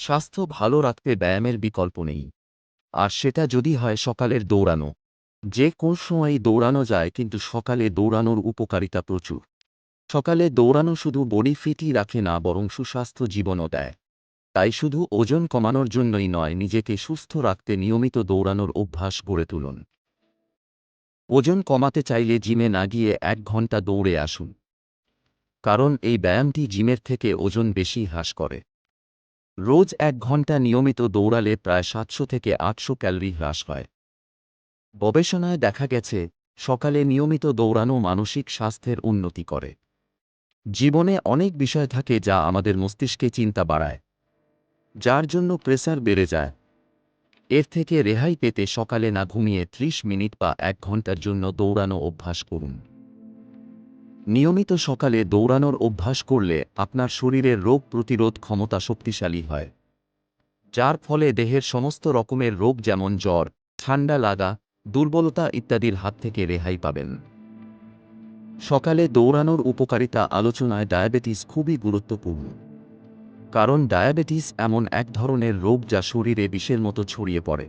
স্বাস্থ্য ভালো রাখতে ব্যায়ামের বিকল্প নেই। আর সেটা যদি হয় সকালের দৌড়ানো। যে কোন সময়ই দৌড়ানো যায় কিন্তু সকালে দৌড়ানোর উপকারিতা প্রচুর। সকালে দৌড়ানো শুধু বডি ফিটই রাখে না বরং সুস্বাস্থ্য জীবনও দেয়। তাই শুধু ওজন কমানোর জন্যই নয়, নিজেকে সুস্থ রাখতে নিয়মিত দৌড়ানোর অভ্যাস গড়ে তুলুন। ওজন কমাতে চাইলে জিমে না গিয়ে এক ঘণ্টা দৌড়ে আসুন। কারণ এই ব্যায়ামটি জিমের থেকে ওজন বেশি হ্রাস করে। রোজ এক ঘণ্টা নিয়মিত দৌড়ালে প্রায় সাতশো থেকে আটশো ক্যালোরি হ্রাস হয়। গবেষণায় দেখা গেছে, সকালে নিয়মিত দৌড়ানো মানসিক স্বাস্থ্যের উন্নতি করে। জীবনে অনেক বিষয় থাকে যা আমাদের মস্তিষ্কে চিন্তা বাড়ায়, যার জন্য প্রেসার বেড়ে যায়। এর থেকে রেহাই পেতে সকালে না ঘুমিয়ে ত্রিশ মিনিট বা এক ঘণ্টার জন্য দৌড়ানো অভ্যাস করুন। নিয়মিত সকালে দৌড়ানোর অভ্যাস করলে আপনার শরীরের রোগ প্রতিরোধ ক্ষমতা শক্তিশালী হয়। যার ফলে দেহের সমস্ত রকমের রোগ যেমন জ্বর, ঠান্ডা লাগা, দুর্বলতা ইত্যাদির হাত থেকে রেহাই পাবেন। সকালে দৌড়ানোর উপকারিতা আলোচনায় ডায়াবেটিস খুবই গুরুত্বপূর্ণ। কারণ ডায়াবেটিস এমন এক ধরনের রোগ যা শরীরে বিষের মতো ছড়িয়ে পড়ে।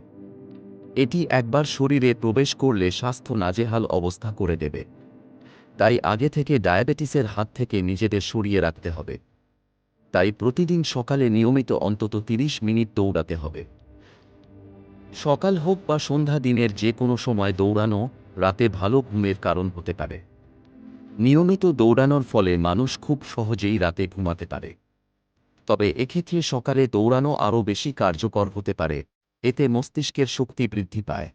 এটি একবার শরীরে প্রবেশ করলে স্বাস্থ্য নাজেহাল অবস্থা করে দেবে। তাই আগে থেকে ডায়াবেটিসের হাত থেকে নিজেদের সরিয়ে রাখতে হবে। তাই প্রতিদিন সকালে নিয়মিত অন্তত 30 মিনিট দৌড়াতে হবে। সকাল হোক বা সন্ধ্যা দিনের যে কোনো সময় দৌড়ানো রাতে ভালো ঘুমের কারণ হতে পারে। নিয়মিত দৌড়ানোর ফলে মানুষ খুব সহজেই রাতে ঘুমাতে পারে। তবে এক্ষেত্রে সকালে দৌড়ানো আরও বেশি কার্যকর হতে পারে, এতে মস্তিষ্কের শক্তি বৃদ্ধি পায়।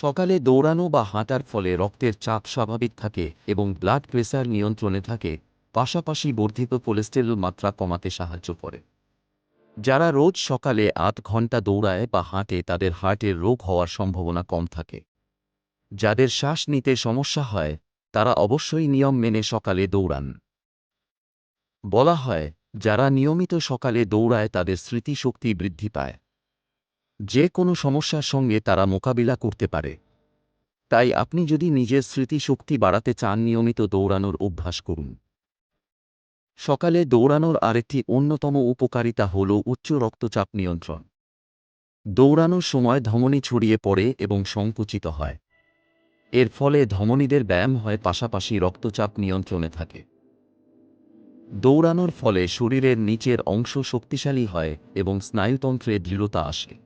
সকালে দৌড়ানো বা হাঁটার ফলে রক্তের চাপ স্বাভাবিক থাকে এবং ব্লাড প্রেসার নিয়ন্ত্রণে থাকে, পাশাপাশি বর্ধিত কোলেস্টেরল মাত্রা কমাতে সাহায্য করে। যারা রোজ সকালে আধ ঘণ্টা দৌড়ায় বা হাঁটে, তাদের হার্টের রোগ হওয়ার সম্ভাবনা কম থাকে। যাদের শ্বাস নিতে সমস্যা হয়, তারা অবশ্যই নিয়ম মেনে সকালে দৌড়ান। বলা হয়, যারা নিয়মিত সকালে দৌড়ায়, তাদের স্মৃতিশক্তি বৃদ্ধি পায়। যে কোনো সমস্যার সঙ্গে তারা মোকাবিলা করতে পারে। তাই আপনি যদি নিজের স্মৃতিশক্তি বাড়াতে চান, নিয়মিত দৌড়ানোর অভ্যাস করুন। সকালে দৌড়ানোর আরেকটি অন্যতম উপকারিতা হল উচ্চ রক্তচাপ নিয়ন্ত্রণ। দৌড়ানোর সময় ধমনী ছড়িয়ে পড়ে এবং সংকুচিত হয়। এর ফলে ধমনীদের ব্যায়াম হয়, পাশাপাশি রক্তচাপ নিয়ন্ত্রণে থাকে। দৌড়ানোর ফলে শরীরের নিচের অংশ শক্তিশালী হয় এবং স্নায়ুতন্ত্রে দৃঢ়তা আসে।